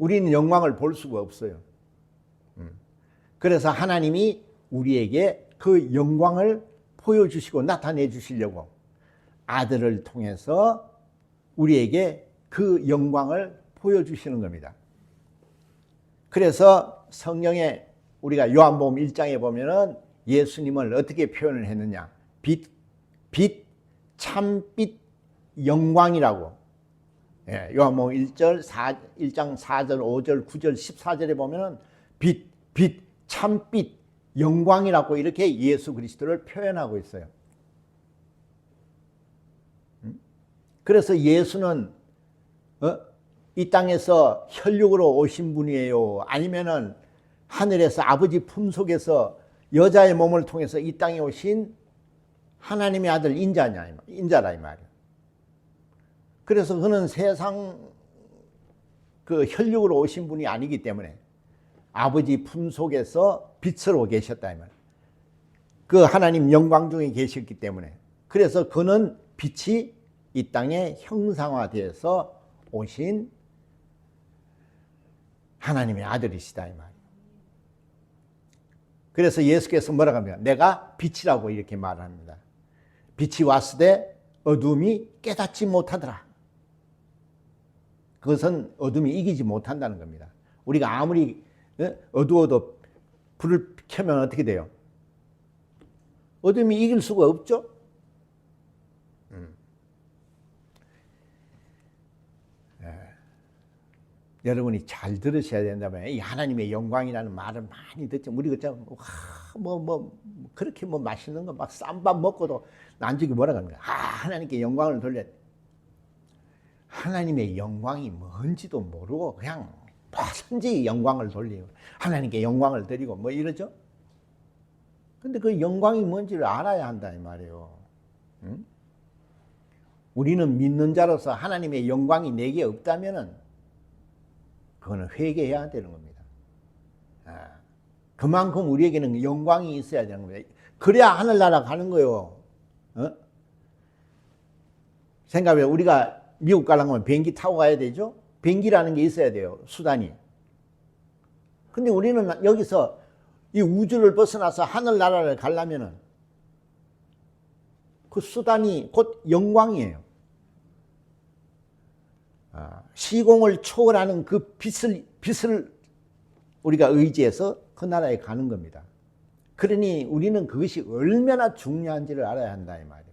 우리는 영광을 볼 수가 없어요. 음. 그래서 하나님이 우리에게 그 영광을 보여주시고 나타내 주시려고 아들을 통해서 우리에게 그 영광을 보여주시는 겁니다. 그래서 성경에 우리가 요한복음 1장에 보면은 예수님을 어떻게 표현을 했느냐? 빛, 빛, 참빛, 영광이라고. 예, 요한복음 1절, 4, 1장 4절, 5절, 9절, 14절에 보면은 빛, 빛, 참빛, 영광이라고 이렇게 예수 그리스도를 표현하고 있어요. 음? 그래서 예수는 어? 이 땅에서 혈육으로 오신 분이에요. 아니면은 하늘에서 아버지 품속에서 여자의 몸을 통해서 이 땅에 오신 하나님의 아들 인자냐 인자라 이 말이야. 그래서 그는 세상 그 혈육으로 오신 분이 아니기 때문에 아버지 품 속에서 빛으로 계셨다 이 말. 그 하나님 영광 중에 계셨기 때문에 그래서 그는 빛이 이 땅에 형상화되어서 오신 하나님의 아들이시다 이 말. 그래서 예수께서 뭐라고 하면 내가 빛이라고 이렇게 말합니다. 빛이 왔을 때 어둠이 깨닫지 못하더라. 그것은 어둠이 이기지 못한다는 겁니다. 우리가 아무리 어? 어두워도 불을 켜면 어떻게 돼요? 어둠이 이길 수가 없죠? 음. 예. 여러분이 잘 들으셔야 된다면 이 하나님의 영광이라는 말을 많이 듣죠. 우리 그죠? 뭐, 뭐, 그렇게 뭐 맛있는 거 막 쌈밥 먹고도 난죽이 뭐라 합니까? 아, 하나님께 영광을 돌려. 하나님의 영광이 뭔지도 모르고 그냥 뭐든지 영광을 돌리고 하나님께 영광을 드리고 뭐 이러죠. 근데 그 영광이 뭔지를 알아야 한다 이 말이에요. 응? 우리는 믿는 자로서 하나님의 영광이 내게 없다면은 그거는 회개해야 되는 겁니다. 아, 그만큼 우리에게는 영광이 있어야 되는 겁니다. 그래야 하늘나라 가는 거요. 어? 생각해 우리가 미국 가려면 비행기 타고 가야 되죠? 비행기라는 게 있어야 돼요. 수단이. 근데 우리는 여기서 이 우주를 벗어나서 하늘나라를 가려면은 그 수단이 곧 영광이에요. 아, 시공을 초월하는 그 빛을, 빛을 우리가 의지해서 그 나라에 가는 겁니다. 그러니 우리는 그것이 얼마나 중요한지를 알아야 한다, 이 말이에요.